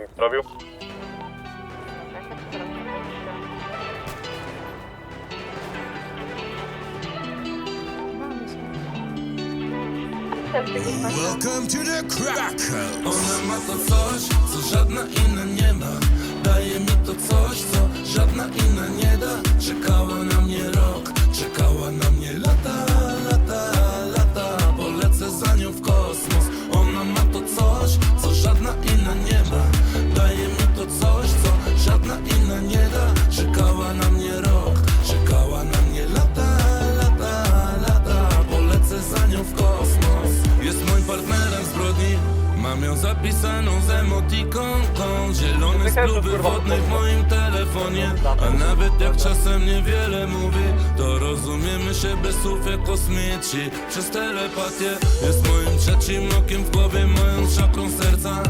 nic robił? Welcome to the crack house. Ona ma to coś, co żadna inna nie ma Daje mi to coś, co żadna inna nie da Czekała na mnie rok, czekała na mnie lata, Mam ją zapisaną z emotikonką Zielone skluby wodne w moim telefonie. A nawet jak czasem niewiele mówi To rozumiemy się bez słów jak kosmici Przez telepatię Jest moim trzecim okiem w głowie Moją szakrą serca.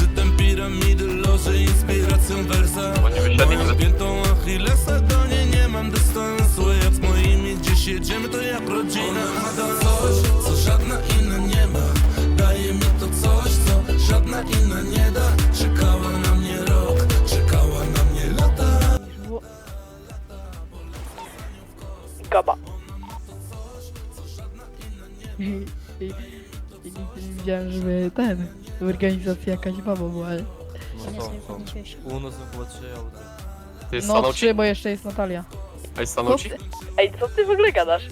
Sytem piramidy loży inspiracją wersa. Moją piętą Achillesa Do niej nie mam dystansu. Jak z moimi gdzieś jedziemy to jak rodzina Ona ma coś, Gaba. I, i, i nigdy nie widziałem, żeby ten, w organizacji jakaś baba była. ale- No są, są. U nas chyba trzy auta. No stanął trzy, bo jeszcze jest Natalia. Ej, stanął ci? Ej, co ty w ogóle gadasz?